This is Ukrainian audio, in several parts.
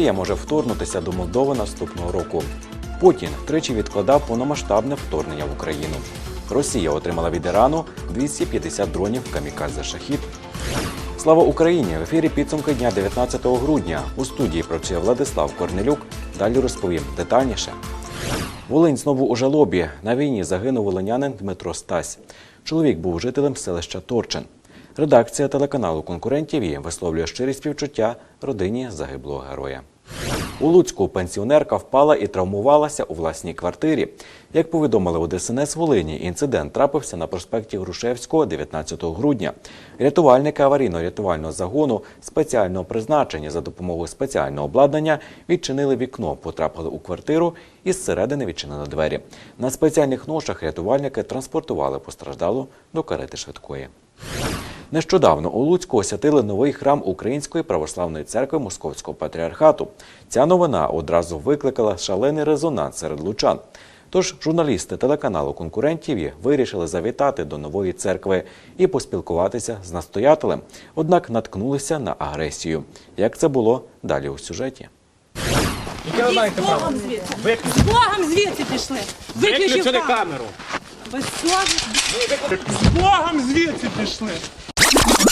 Росія може вторгнутися до Молдови наступного року. Путін тричі відкладав повномасштабне вторгнення в Україну. Росія отримала від Ірану 250 дронів камікадзе шахід. Слава Україні! В ефірі підсумки дня 19 грудня. У студії працює Владислав Корнелюк. Далі розповім детальніше. Волинь знову у жалобі. На війні загинув волинянин Дмитро Стась. Чоловік був жителем селища Торчин. Редакція телеканалу конкурентів «Є» висловлює щирі співчуття родині загиблого героя. У Луцьку пенсіонерка впала і травмувалася у власній квартирі. Як повідомили у ДСНС Волині, інцидент трапився на проспекті Грушевського 19 грудня. Рятувальники аварійно-рятувального загону спеціального призначення за допомогою спеціального обладнання відчинили вікно, потрапили у квартиру і зсередини відчинили двері. На спеціальних ношах рятувальники транспортували постраждалу до карети швидкої. Нещодавно у Луцьку освятили новий храм Української православної церкви Московського патріархату. Ця новина одразу викликала шалений резонанс серед лучан. Тож журналісти телеканалу конкурентів вирішили завітати до нової церкви і поспілкуватися з настоятелем. Однак наткнулися на агресію. Як це було далі у сюжеті? З? Богом звідси. З Богом звідси пішли. Виключили камеру. Безсовісно. З Богом звідси пішли.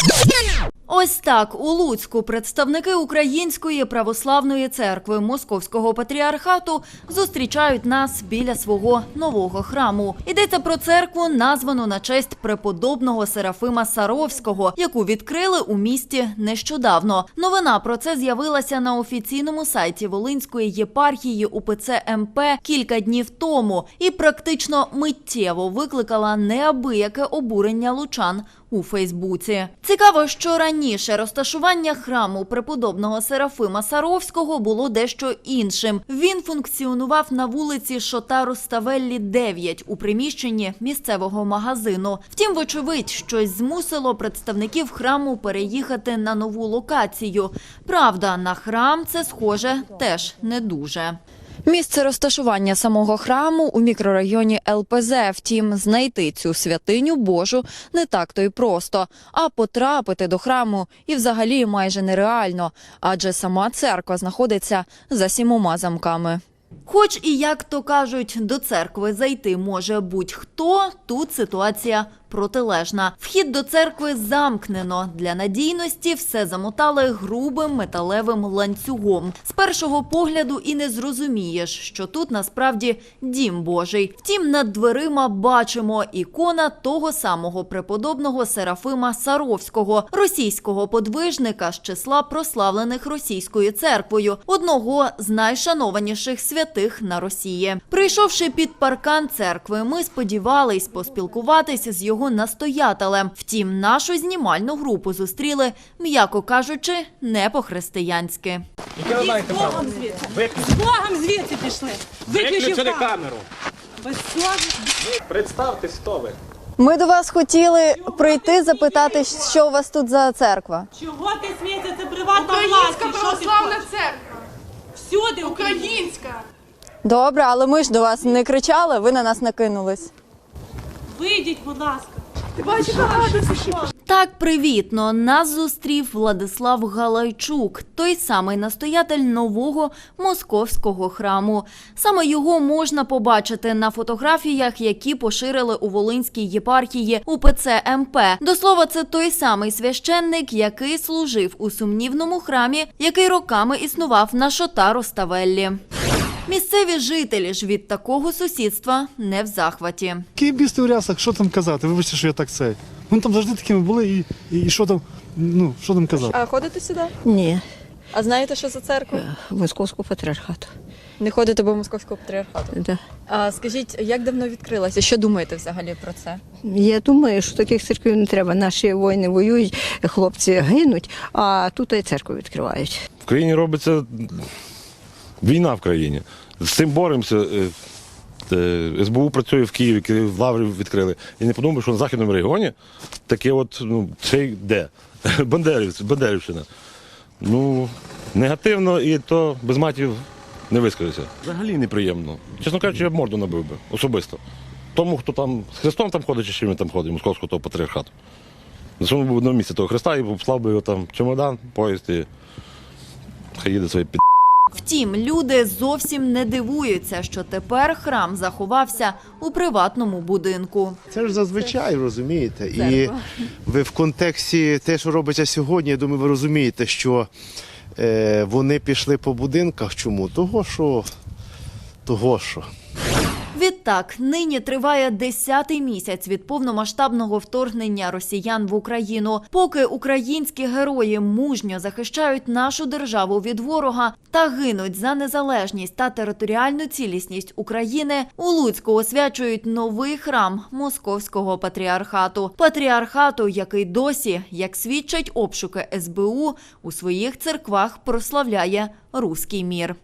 Yeah. Ось так у Луцьку представники Української православної церкви Московського патріархату зустрічають нас біля свого нового храму. Йдеться про церкву, названу на честь преподобного Серафима Саровського, яку відкрили у місті нещодавно. Новина про це з'явилася на офіційному сайті Волинської єпархії УПЦ МП кілька днів тому і практично миттєво викликала неабияке обурення лучан у Фейсбуці. Цікаво, що раніше розташування храму преподобного Серафима Саровського було дещо іншим. Він функціонував на вулиці Шотару Ставеллі 9 у приміщенні місцевого магазину. Втім, вочевидь, щось змусило представників храму переїхати на нову локацію. Правда, на храм це схоже теж не дуже. Місце розташування самого храму у мікрорайоні ЛПЗ. Втім, знайти цю святиню Божу не так то й просто. А потрапити до храму і взагалі майже нереально, адже сама церква знаходиться за сімома замками. Хоч і як то кажуть, до церкви зайти може будь-хто, тут ситуація протилежна. Вхід до церкви замкнено. Для надійності все замотали грубим металевим ланцюгом. З першого погляду і не зрозумієш, що тут насправді дім Божий. Втім, над дверима бачимо ікона того самого преподобного Серафима Саровського, російського подвижника з числа прославлених російською церквою, одного з найшанованіших святих на Росії. Прийшовши під паркан церкви, ми сподівались поспілкуватися з його настоятелем. Втім, нашу знімальну групу зустріли, м'яко кажучи, не по-християнськи. З? Богом звідси. З Богом звідси пішли. Виключили камеру. Представтесь, хто ви. Ми до вас хотіли прийти запитати, що у вас тут за церква. Чого ти смієшся? Це приватна Українська. Православна церква. Всюди Українська. Добре, але ми ж до вас не кричали, ви на нас накинулись. Вийдіть, будь ласка. Ти бачиш, пішло. Так привітно нас зустрів Владислав Галайчук, той самий настоятель нового московського храму. Саме його можна побачити на фотографіях, які поширили у Волинській єпархії УПЦ МП. До слова, це той самий священник, який служив у сумнівному храмі, який роками існував на Шотару Ставеллі. Місцеві жителі ж від такого сусідства не в захваті. Київбісти у рясах, що там казати? Вибачте, що я так цей. Вони там завжди такими були, і, і, і що там, ну, що там казати? А ходите сюди? Ні, А знаєте, що за церква? московського патріархату. Не ходите до московського патріархату. Да. А скажіть, як давно відкрилася? Що думаєте взагалі про це? Я думаю, що таких церквів не треба. Наші воїни воюють, хлопці гинуть, а тут і церкву відкривають. В країні робиться війна в країні. З цим боремося. Е, е, СБУ працює в Києві, в Лаврі відкрили. І не подумав, що на західному регіоні таке от, ну, це й де? Бандерівці, Бандерівщина. Ну, негативно і то без матів не вискажеться. Взагалі неприємно. Чесно кажучи, я б морду набив би особисто. Тому, хто там з Христом там ходить, чи чим він там ходить, московського того патріархату. Засунув би на місце того Христа і послав би його там чемодан, поїзд і хай їде своє під Втім, люди зовсім не дивуються, що тепер храм заховався у приватному будинку. Це ж зазвичай розумієте. І ви в контексті те, що робиться сьогодні, я думаю, ви розумієте, що е, вони пішли по будинках. Чому? Того, що того, що. Відтак, нині триває десятий місяць від повномасштабного вторгнення росіян в Україну. Поки українські герої мужньо захищають нашу державу від ворога та гинуть за незалежність та територіальну цілісність України, у Луцьку освячують новий храм Московського патріархату. Патріархату, який досі, як свідчать обшуки СБУ, у своїх церквах прославляє руський мір.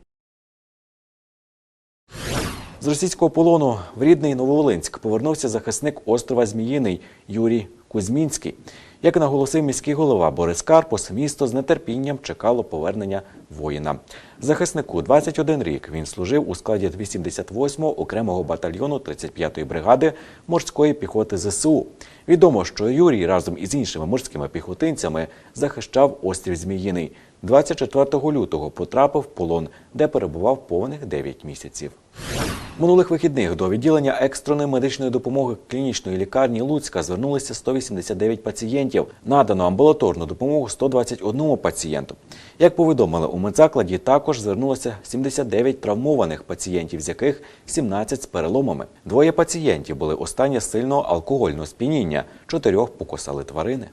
З російського полону в рідний Нововолинськ повернувся захисник острова Зміїний Юрій Кузьмінський. Як наголосив міський голова Борис Карпус, місто з нетерпінням чекало повернення воїна. Захиснику 21 рік він служив у складі 278-го окремого батальйону 35-ї бригади морської піхоти ЗСУ. Відомо, що Юрій разом із іншими морськими піхотинцями захищав острів Зміїний. 24 лютого потрапив в полон, де перебував повних 9 місяців. Минулих вихідних до відділення екстреної медичної допомоги клінічної лікарні Луцька звернулися 189 пацієнтів. Надано амбулаторну допомогу 121 пацієнту. Як повідомили у медзакладі, також звернулося 79 травмованих пацієнтів, з яких 17 з переломами. Двоє пацієнтів були у стані сильного алкогольного сп'яніння, чотирьох покусали тварини.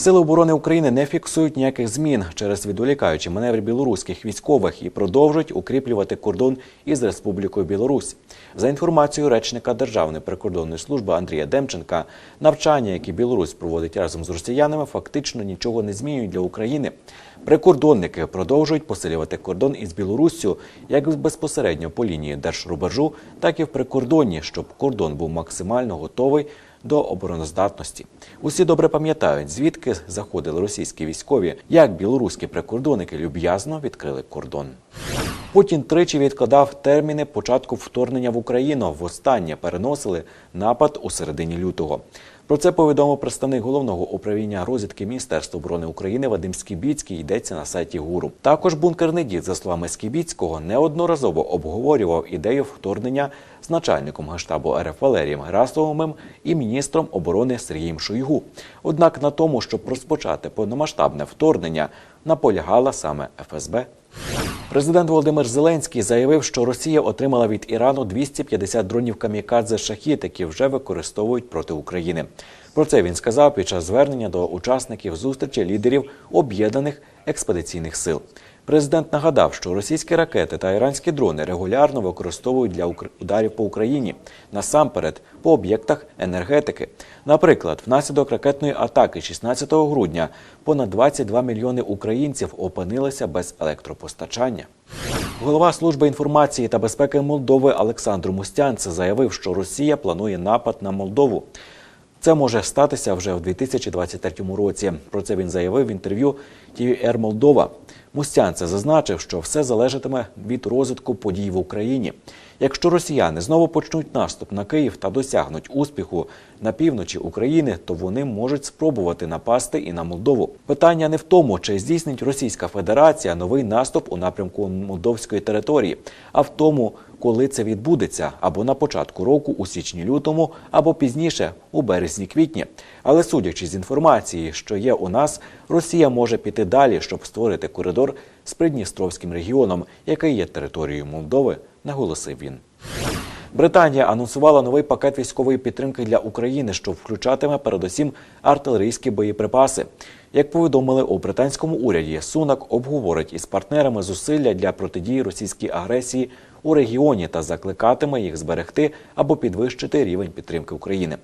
Сили оборони України не фіксують ніяких змін через відволікаючі маневри білоруських військових і продовжують укріплювати кордон із Республікою Білорусь. За інформацією речника Державної прикордонної служби Андрія Демченка, навчання, які Білорусь проводить разом з росіянами, фактично нічого не змінюють для України. Прикордонники продовжують посилювати кордон із Білоруссю як безпосередньо по лінії держрубежу, так і в прикордонні, щоб кордон був максимально готовий до обороноздатності. Усі добре пам'ятають, звідки заходили російські військові, як білоруські прикордонники люб'язно відкрили кордон. Путін тричі відкладав терміни початку вторгнення в Україну. Востаннє переносили напад у середині лютого. Про це повідомив представник головного управління розвідки Міністерства оборони України Вадим Скібіцький. Йдеться на сайті ГУРу. Також бункерний дід, за словами Скібіцького, неодноразово обговорював ідею вторгнення з начальником генштабу РФ Валерієм Герасовим і міністром оборони Сергієм Шойгу. Однак на тому, щоб розпочати повномасштабне вторгнення, наполягала саме ФСБ. Президент Володимир Зеленський заявив, що Росія отримала від Ірану 250 дронів камікадзе шахід, які вже використовують проти України. Про це він сказав під час звернення до учасників зустрічі лідерів об'єднаних експедиційних сил. Президент нагадав, що російські ракети та іранські дрони регулярно використовують для ударів по Україні, насамперед по об'єктах енергетики. Наприклад, внаслідок ракетної атаки 16 грудня понад 22 мільйони українців опинилися без електропостачання. Голова служби інформації та безпеки Молдови Олександр Мустянце заявив, що Росія планує напад на Молдову. Це може статися вже в 2023 році. Про це він заявив в інтерв'ю TVR Молдова. Мустянце зазначив, що все залежатиме від розвитку подій в Україні. Якщо росіяни знову почнуть наступ на Київ та досягнуть успіху на півночі України, то вони можуть спробувати напасти і на Молдову. Питання не в тому, чи здійснить Російська Федерація новий наступ у напрямку молдовської території, а в тому, коли це відбудеться або на початку року у січні-лютому, або пізніше у березні-квітні. Але судячи з інформації, що є у нас, Росія може піти далі, щоб створити коридор з Придністровським регіоном, який є територією Молдови, наголосив він. Британія анонсувала новий пакет військової підтримки для України, що включатиме передусім артилерійські боєприпаси. Як повідомили у британському уряді, Сунак обговорить із партнерами зусилля для протидії російській агресії у регіоні та закликатиме їх зберегти або підвищити рівень підтримки України.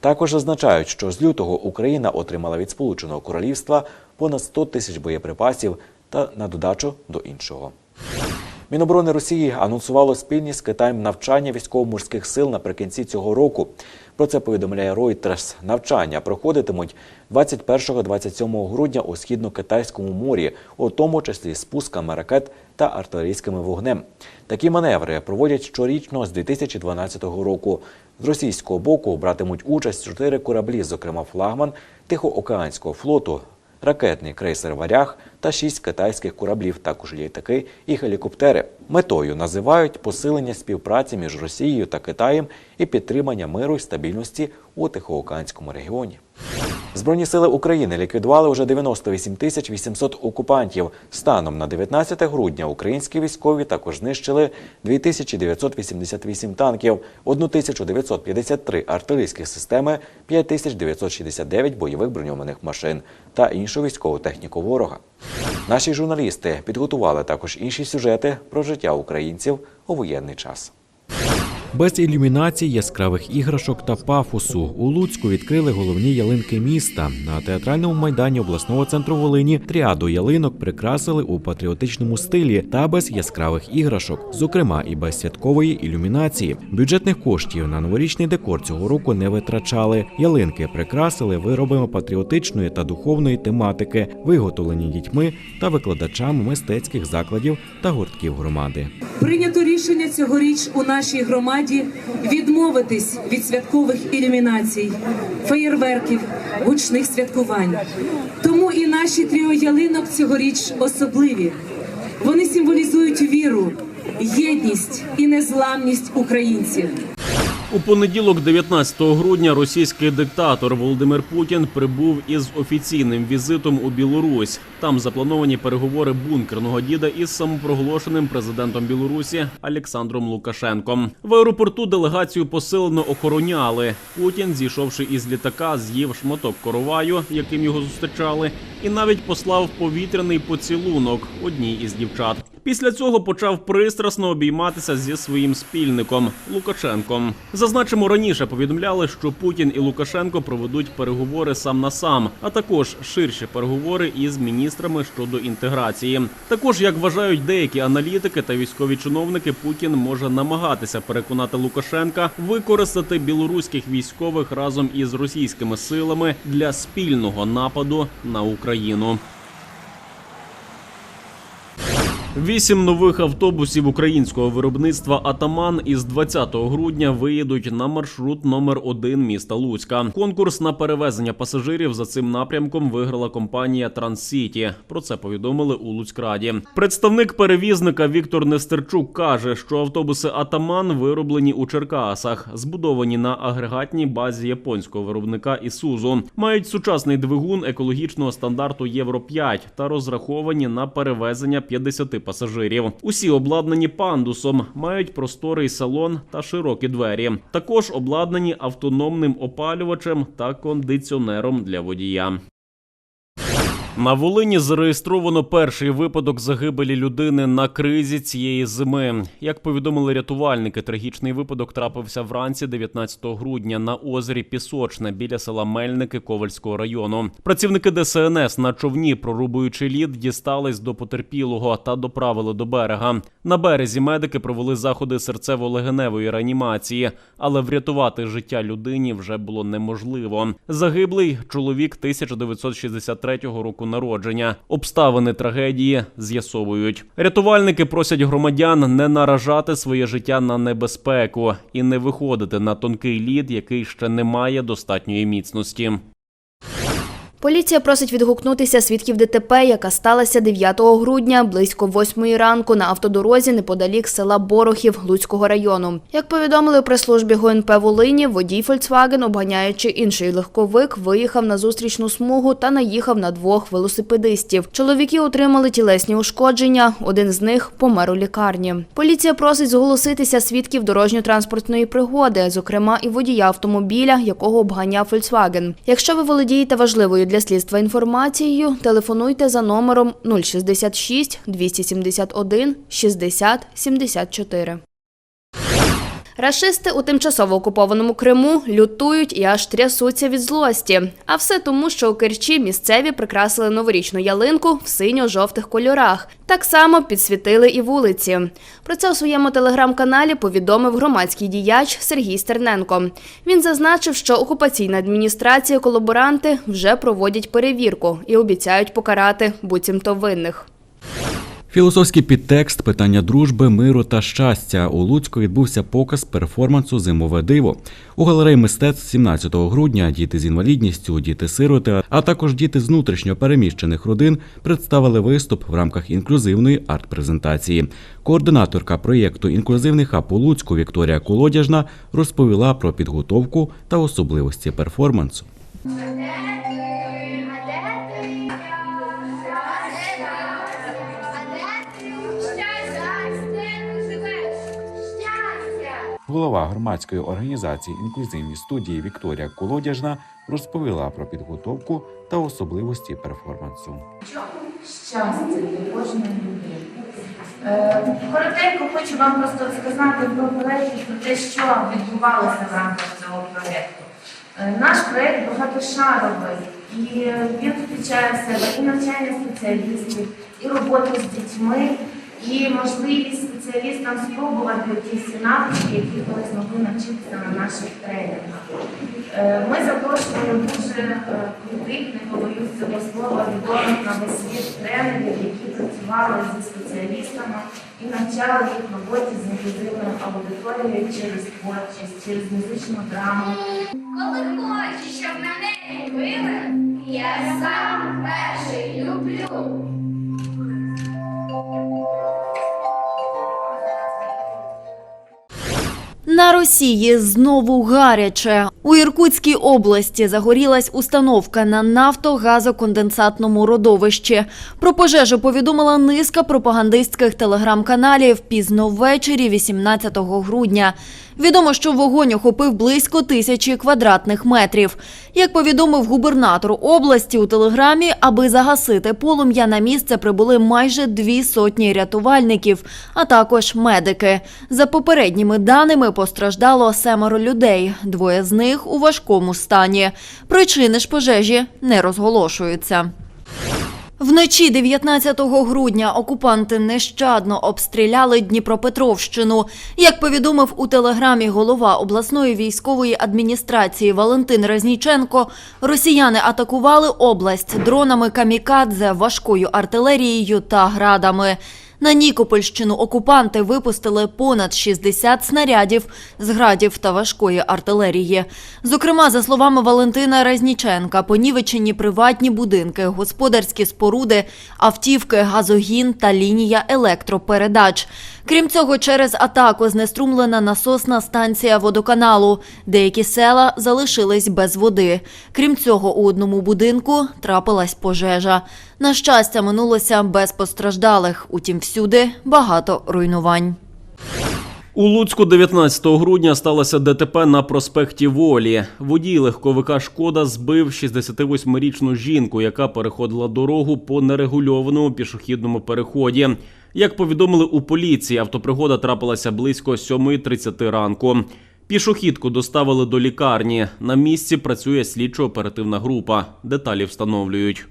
Також зазначають, що з лютого Україна отримала від Сполученого Королівства понад 100 тисяч боєприпасів та на додачу до іншого. Міноборони Росії анонсувало спільні з Китаєм навчання військово-морських сил наприкінці цього року. Про це повідомляє Reuters. Навчання проходитимуть 21-27 грудня у східно-китайському морі, у тому числі з пусками ракет та артилерійськими вогнем. Такі маневри проводять щорічно з 2012 року. З російського боку братимуть участь чотири кораблі, зокрема флагман Тихоокеанського флоту ракетний крейсер Варяг та шість китайських кораблів, також літаки і гелікоптери. Метою називають посилення співпраці між Росією та Китаєм і підтримання миру і стабільності у Тихоокеанському регіоні. Збройні сили України ліквідували вже 98 тисяч 800 окупантів. Станом на 19 грудня українські військові також знищили 2988 танків, 1953 артилерійські системи, 5969 бойових броньованих машин та іншу військову техніку ворога. Наші журналісти підготували також інші сюжети про життя українців у воєнний час. Без ілюмінацій, яскравих іграшок та пафосу у Луцьку відкрили головні ялинки міста. На театральному майдані обласного центру Волині тріаду ялинок прикрасили у патріотичному стилі та без яскравих іграшок, зокрема і без святкової ілюмінації. Бюджетних коштів на новорічний декор цього року не витрачали. Ялинки прикрасили виробами патріотичної та духовної тематики, виготовлені дітьми та викладачами мистецьких закладів та гуртків громади. Прийнято рішення цьогоріч у нашій громаді відмовитись від святкових ілюмінацій, феєрверків, гучних святкувань. Тому і наші тріо ялинок цьогоріч особливі. Вони символізують віру, єдність і незламність українців. У понеділок, 19 грудня, російський диктатор Володимир Путін прибув із офіційним візитом у Білорусь. Там заплановані переговори бункерного діда із самопроголошеним президентом Білорусі Олександром Лукашенком. В аеропорту делегацію посилено охороняли. Путін, зійшовши із літака, з'їв шматок короваю, яким його зустрічали, і навіть послав повітряний поцілунок одній із дівчат. Після цього почав пристрасно обійматися зі своїм спільником Лукашенком. Зазначимо, раніше повідомляли, що Путін і Лукашенко проведуть переговори сам на сам, а також ширші переговори із міністрами щодо інтеграції. Також, як вважають деякі аналітики та військові чиновники, Путін може намагатися переконати Лукашенка використати білоруських військових разом із російськими силами для спільного нападу на Україну. Вісім нових автобусів українського виробництва Атаман із 20 грудня виїдуть на маршрут номер 1 міста Луцька. Конкурс на перевезення пасажирів за цим напрямком виграла компанія Транссіті. Про це повідомили у Луцькраді. Представник перевізника Віктор Нестерчук каже, що автобуси Атаман вироблені у Черкасах, збудовані на агрегатній базі японського виробника Ісузу. Мають сучасний двигун екологічного стандарту Євро 5 та розраховані на перевезення 50 пасажирів. Усі обладнані пандусом, мають просторий салон та широкі двері. Також обладнані автономним опалювачем та кондиціонером для водія. На Волині зареєстровано перший випадок загибелі людини на кризі цієї зими. Як повідомили рятувальники, трагічний випадок трапився вранці 19 грудня на озері Пісочне біля села Мельники Ковальського району. Працівники ДСНС на човні, прорубуючи лід, дістались до потерпілого та доправили до берега. На березі медики провели заходи серцево-легеневої реанімації, але врятувати життя людині вже було неможливо. Загиблий чоловік 1963 року народження. Обставини трагедії з'ясовують. Рятувальники просять громадян не наражати своє життя на небезпеку і не виходити на тонкий лід, який ще не має достатньої міцності. Поліція просить відгукнутися свідків ДТП, яка сталася 9 грудня близько 8 ранку на автодорозі неподалік села Борохів Луцького району. Як повідомили у прес-службі ГУНП Волині, водій Фольксваген, обганяючи інший легковик, виїхав на зустрічну смугу та наїхав на двох велосипедистів. Чоловіки отримали тілесні ушкодження. Один з них помер у лікарні. Поліція просить зголоситися свідків дорожньо-транспортної пригоди, зокрема і водія автомобіля, якого обганяв Фольксваген. Якщо ви володієте важливою для слідства інформацією, телефонуйте за номером 066 271 60 74. Рашисти у тимчасово окупованому Криму лютують і аж трясуться від злості. А все тому, що у Керчі місцеві прикрасили новорічну ялинку в синьо-жовтих кольорах. Так само підсвітили і вулиці. Про це у своєму телеграм-каналі повідомив громадський діяч Сергій Стерненко. Він зазначив, що окупаційна адміністрація колаборанти вже проводять перевірку і обіцяють покарати буцімто винних. Філософський підтекст питання дружби, миру та щастя. У Луцьку відбувся показ перформансу Зимове диво. У галереї мистецтв 17 грудня діти з інвалідністю, діти-сироти, а також діти з внутрішньо переміщених родин представили виступ в рамках інклюзивної арт-презентації. Координаторка проєкту Інклюзивний хаб у Луцьку Вікторія Колодяжна розповіла про підготовку та особливості перформансу. Голова громадської організації інклюзивні студії Вікторія Колодяжна розповіла про підготовку та особливості перформансу. щастя для кожної людини. Е, Коротенько хочу вам просто сказати про проєкт про те, що відбувалося в рамках цього проєкту. Е, Наш проєкт багатошаровий, і він включає в себе і навчання спеціалістів, і роботу з дітьми, і можливість спеціалістам спробувати ті всі навички, які вони змогли навчитися на наших тренінгах. Е, Ми запрошуємо дуже е, крутих, не побоюсь цього слова, відомих на весь світ тренерів, які працювали зі спеціалістами і навчали їх роботі з інклюзивною аудиторією через творчість, через музичну драму. Коли хочеш, щоб мене любили, я сам перший люблю. На Росії знову гаряче. У Іркутській області загорілась установка на нафтогазоконденсатному родовищі. Про пожежу повідомила низка пропагандистських телеграм-каналів пізно ввечері 18 грудня. Відомо, що вогонь охопив близько тисячі квадратних метрів. Як повідомив губернатор області у телеграмі, аби загасити полум'я на місце прибули майже дві сотні рятувальників, а також медики. За попередніми даними постраждало семеро людей. Двоє з них у важкому стані. Причини ж пожежі не розголошуються. Вночі 19 грудня окупанти нещадно обстріляли Дніпропетровщину. Як повідомив у телеграмі голова обласної військової адміністрації Валентин Резніченко, росіяни атакували область дронами камікадзе, важкою артилерією та градами. На Нікопольщину окупанти випустили понад 60 снарядів з градів та важкої артилерії. Зокрема, за словами Валентина Резніченка, понівечені приватні будинки, господарські споруди, автівки, газогін та лінія електропередач. Крім цього, через атаку знеструмлена насосна станція водоканалу. Деякі села залишились без води. Крім цього, у одному будинку трапилась пожежа. На щастя, минулося без постраждалих. Утім, всюди багато руйнувань. У Луцьку 19 грудня сталося ДТП на проспекті Волі. Водій легковика Шкода збив 68-річну жінку, яка переходила дорогу по нерегульованому пішохідному переході. Як повідомили у поліції, автопригода трапилася близько 7.30 ранку. Пішохідку доставили до лікарні. На місці працює слідчо-оперативна група. Деталі встановлюють.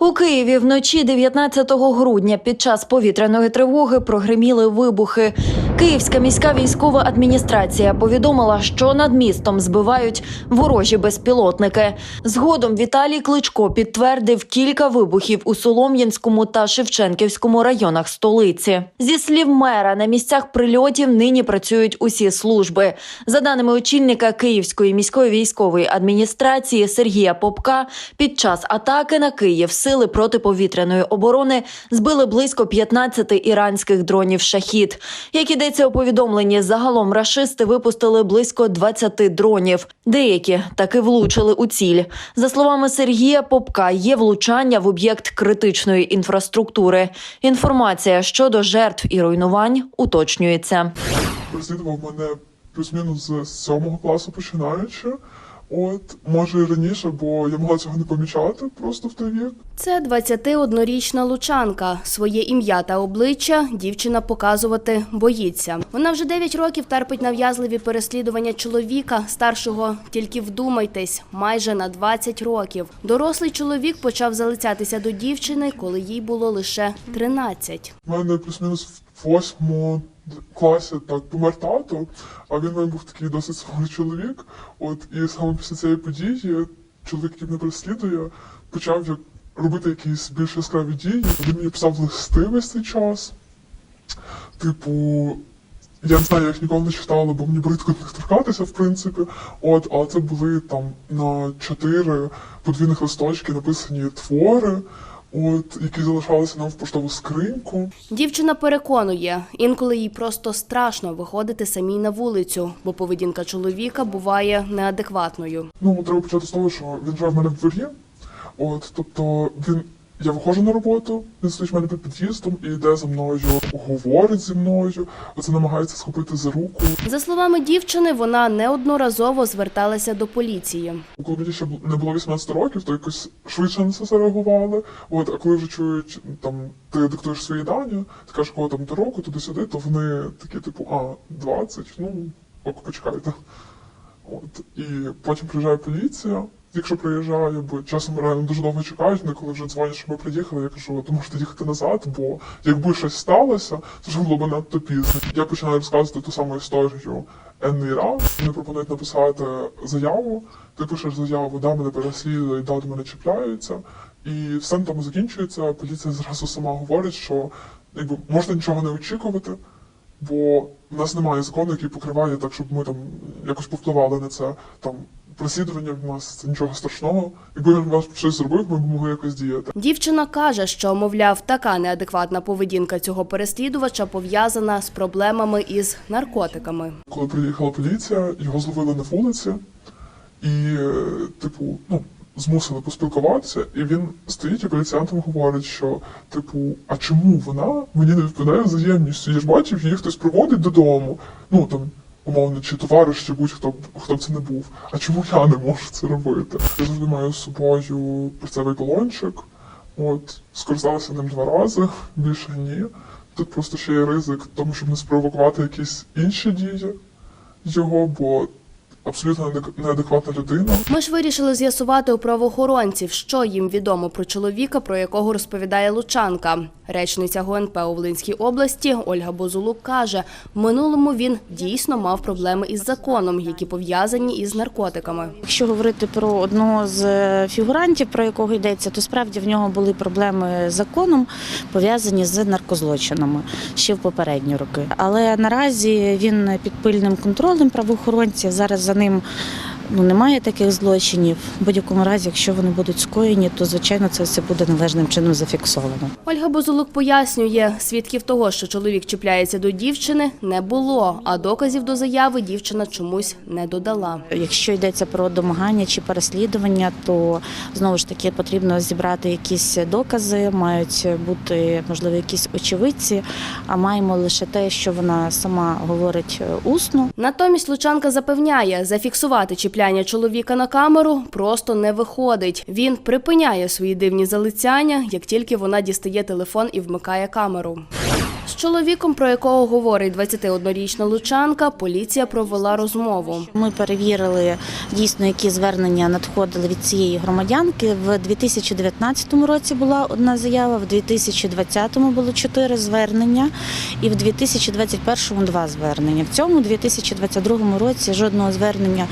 У Києві вночі 19 грудня під час повітряної тривоги прогриміли вибухи. Київська міська військова адміністрація повідомила, що над містом збивають ворожі безпілотники. Згодом Віталій Кличко підтвердив кілька вибухів у Солом'янському та Шевченківському районах столиці. Зі слів мера, на місцях прильотів нині працюють усі служби. За даними очільника Київської міської військової адміністрації Сергія Попка, під час атаки на Київ сили протиповітряної оборони збили близько 15 іранських дронів шахід. Як йдеться у повідомленні, загалом рашисти випустили близько 20 дронів. Деякі таки влучили у ціль. За словами Сергія Попка, є влучання в об'єкт критичної інфраструктури. Інформація щодо жертв і руйнувань уточнюється. Переслідував мене плюс-мінус з сьомого класу починаючи. От, може і раніше, бо я могла цього не помічати просто в той вік. Це 21-річна лучанка. Своє ім'я та обличчя дівчина показувати боїться. Вона вже 9 років терпить нав'язливі переслідування чоловіка, старшого, тільки вдумайтесь, майже на 20 років. Дорослий чоловік почав залицятися до дівчини, коли їй було лише 13. У мене плюс-мінус в восьмому класі так помер тато, а він був такий досить суворий чоловік. От і саме після цієї події чоловік, який мене переслідує, почав як робити якісь більш яскраві дії. Він мені писав листи весь цей час. Типу, я не знаю, я їх ніколи не читала, бо мені бридко них торкатися, в принципі. От, але це були там на чотири подвійних листочки написані твори, от, які залишалися нам в поштову скриньку. Дівчина переконує, інколи їй просто страшно виходити самій на вулицю, бо поведінка чоловіка буває неадекватною. Ну, треба почати з того, що він живе в мене в дворі. От, тобто він. Я виходжу на роботу, він стоїть в мене під під'їздом і йде за мною, говорить зі мною, оце намагається схопити за руку. За словами дівчини, вона неодноразово зверталася до поліції. Коли мені ще не було 18 років, то якось швидше на це зареагували. От, а коли вже чують, там ти диктуєш свої дані, ти кажеш, кого там ти року, туди-сюди, то вони такі, типу, а, 20, ну, ок, почекайте. От, і потім приїжджає поліція, якщо приїжджає, бо часом реально дуже довго чекають, вони коли вже дзвонять, що ми приїхали, я кажу, то можете їхати назад, бо якби щось сталося, то вже було б надто пізно. Я починаю розказувати ту саму історію енний раз. Вони пропонують написати заяву, ти пишеш заяву, да, мене переслідують, да, до мене чіпляються, і все на тому закінчується. Поліція зразу сама говорить, що якби можна нічого не очікувати. Бо в нас немає закону, який покриває так, щоб ми там якось повпливали на це. Там розслідування в нас це нічого страшного. Якби він вас щось зробив, ми б могли якось діяти. Дівчина каже, що, мовляв, така неадекватна поведінка цього переслідувача пов'язана з проблемами із наркотиками. Коли приїхала поліція, його зловили на вулиці і, е, типу, ну, змусили поспілкуватися, і він стоїть і поліціянтам говорить, що, типу, а чому вона мені не відповідає взаємністю? Я ж бачив, її хтось приводить додому. Ну там, умовно, чи товариш, чи будь-хто хто б це не був. А чому я не можу це робити? Я завжди маю з собою перцевий колончик. От, скористалася ним два рази, більше ні. Тут просто ще є ризик, тому щоб не спровокувати якісь інші дії його, бо абсолютно неадекватна людина. Ми ж вирішили з'ясувати у правоохоронців, що їм відомо про чоловіка, про якого розповідає Лучанка. Речниця ГУНП у Волинській області Ольга Бозулук каже, в минулому він дійсно мав проблеми із законом, які пов'язані із наркотиками. Якщо говорити про одного з е, фігурантів, про якого йдеться, то справді в нього були проблеми з законом, пов'язані з наркозлочинами ще в попередні роки. Але наразі він під пильним контролем правоохоронців. Зараз за ним ну немає таких злочинів. В будь-якому разі, якщо вони будуть скоєні, то звичайно це все буде належним чином зафіксовано. Ольга Бозулук пояснює, свідків того, що чоловік чіпляється до дівчини, не було, а доказів до заяви дівчина чомусь не додала. Якщо йдеться про домагання чи переслідування, то знову ж таки потрібно зібрати якісь докази, мають бути можливо якісь очевидці, а маємо лише те, що вона сама говорить е, усно. Натомість Лучанка запевняє, зафіксувати чіпляння чоловіка на камеру просто не виходить. Він припиняє свої дивні залицяння, як тільки вона дістає телефон і вмикає камеру. З чоловіком, про якого говорить 21-річна Лучанка, поліція провела розмову. Ми перевірили дійсно, які звернення надходили від цієї громадянки. В 2019 році була одна заява, в 2020 було чотири звернення, і в 2021 два звернення. В цьому 2022 році жодного звернення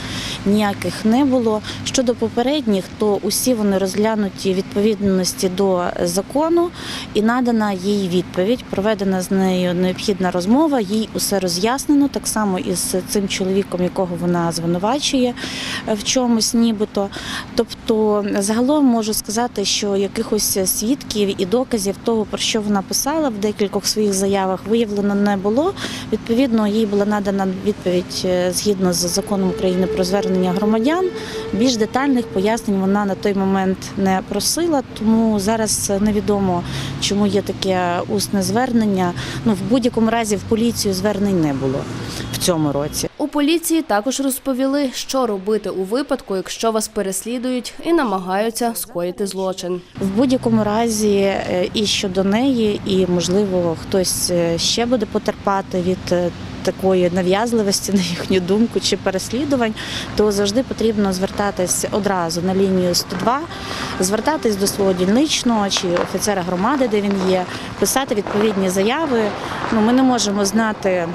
ніяких не було. Щодо попередніх, то усі вони розглянуті відповідності до закону і надана їй відповідь. Проведена з нею необхідна розмова. Їй усе роз'яснено так само із цим чоловіком, якого вона звинувачує е, в чомусь, нібито. Тобто, загалом можу сказати, що якихось свідків і доказів того, про що вона писала в декількох своїх заявах, виявлено не було. Відповідно, їй була надана відповідь е, згідно з законом України про звернення громадян. Більш детальних пояснень вона на той момент не просила, тому зараз невідомо, чому є таке усне звернення. Ну в будь-якому разі в поліцію звернень не було в цьому році. У поліції також розповіли, що робити у випадку, якщо вас переслідують і намагаються скоїти злочин. В будь-якому разі е, і щодо неї, і можливо хтось е, ще буде потерпати від е, такої нав'язливості, на їхню думку, чи переслідувань, то завжди потрібно звертатись одразу на лінію 102, звертатись до свого дільничного чи офіцера громади, де він є, писати відповідні заяви. Ну, ми не можемо знати.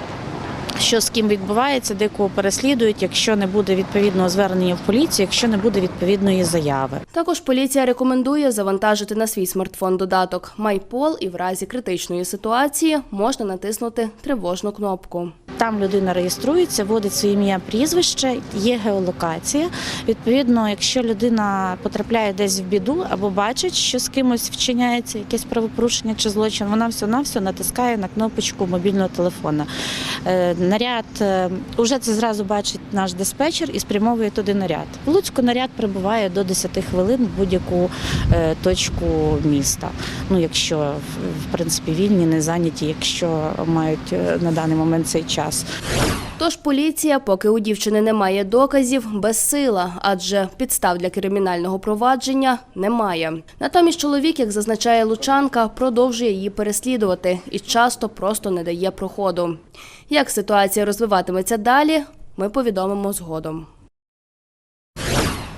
Що з ким відбувається, де кого переслідують, якщо не буде відповідного звернення в поліцію, якщо не буде відповідної заяви. Також поліція рекомендує завантажити на свій смартфон додаток MyPol і в разі критичної ситуації можна натиснути тривожну кнопку. Там людина реєструється, вводить своє ім'я, прізвище, є геолокація. Відповідно, якщо людина потрапляє десь в біду або бачить, що з кимось вчиняється якесь правопорушення чи злочин, вона все на все натискає на кнопочку мобільного телефона. Наряд е, уже це зразу бачить наш диспетчер і спрямовує туди наряд. В Луцьку наряд прибуває до 10 хвилин в будь-яку е, точку міста. Ну, якщо в- в принципі вільні, не зайняті, якщо мають е, на даний момент цей час. Тож поліція, поки у дівчини немає доказів, безсила, адже підстав для кримінального провадження немає. Натомість чоловік, як зазначає Лучанка, продовжує її переслідувати і часто просто не дає проходу. Як ситуація розвиватиметься далі, ми повідомимо згодом.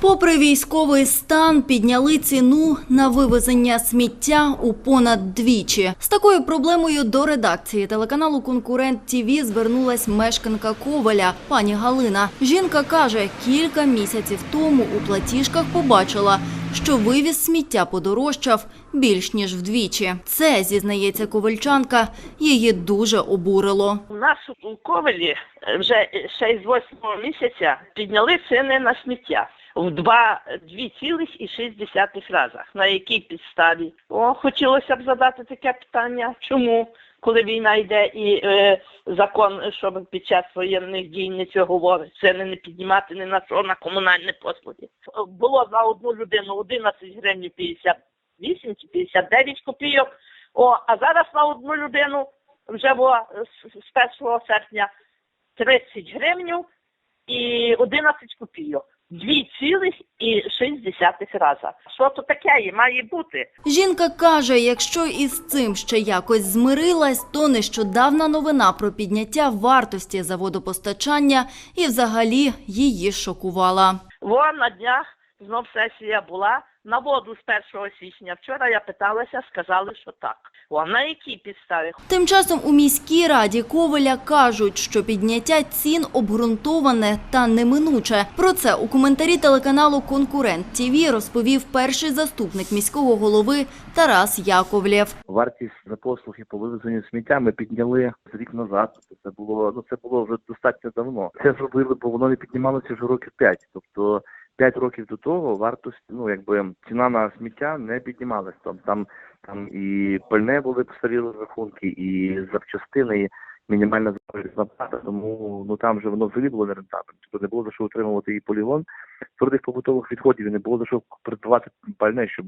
Попри військовий стан, підняли ціну на вивезення сміття у понад двічі. З такою проблемою до редакції телеканалу Конкурент ТІВІ звернулась мешканка Коваля, пані Галина. Жінка каже, кілька місяців тому у платіжках побачила, що вивіз сміття подорожчав більш ніж вдвічі. Це зізнається ковальчанка, її дуже обурило. У нас у Ковелі е, вже ще із 8 місяця підняли ціни на сміття в два 2,6 разах. На якій підставі? О, хотілося б задати таке питання. Чому? Коли війна йде і е, закон, щоб під час воєнних дій не цього говорить, ціни не піднімати ні на що, на комунальні послуги. Було за одну людину 11 гривень 58 чи 59 копійок. О, а зараз на одну людину вже було з 1 серпня 30 гривень і 11 копійок. 2,6 рази. Що то таке і має бути? Жінка каже, якщо із цим ще якось змирилась, то нещодавна новина про підняття вартості за водопостачання і взагалі її шокувала. Вон на днях знов сесія була на воду з 1 січня. Вчора я питалася, сказали, що так. О, на якій підставі? Тим часом у міській раді Ковеля кажуть, що підняття цін обґрунтоване та неминуче. Про це у коментарі телеканалу Конкурент ТІВІ розповів перший заступник міського голови Тарас Яковлєв. Вартість за послуги по вивезенню сміття ми підняли рік назад. Це було ну це було вже достатньо давно. Це зробили, бо воно не піднімалося вже років п'ять. Тобто п'ять років до того вартість, ну якби ціна на сміття не піднімалась. Там там там і пальне були постаріли рахунки, і запчастини, мінімальна заробітна плата. Тому ну там вже воно взагалі було нерентабельно. Тобто не було за що утримувати і полігон твердих побутових відходів, і не було за що придбати пальне, щоб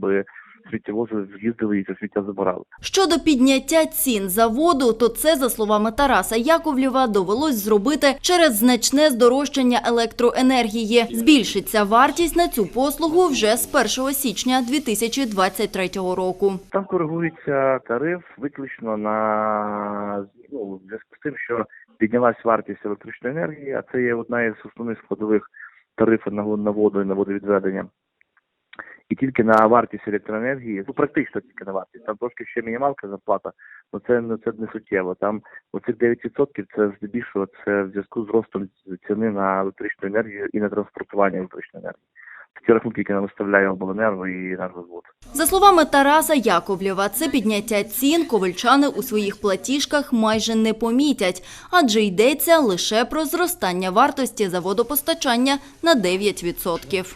сміттєвози з'їздили і це сміття забирали. Щодо підняття цін за воду, то це, за словами Тараса Яковлєва, довелось зробити через значне здорожчання електроенергії. Збільшиться вартість на цю послугу вже з 1 січня 2023 року. Там коригується тариф виключно на ну, в зв'язку з тим, що піднялась вартість електричної енергії, а це є одна із основних складових тарифів на, воду і на водовідведення. І тільки на вартість електроенергії, ну практично тільки на вартість. Там трошки ще мінімалка зарплата, але це не це не суттєво. Там оцих 9% це здебільшого це в зв'язку з ростом ціни на електричну енергію і на транспортування електричної енергії. Ті рахунки, які нам виставляє обленерго і «Енергозвод». За словами Тараса Яковлєва, це підняття цін ковальчани у своїх платіжках майже не помітять, адже йдеться лише про зростання вартості за водопостачання на 9%.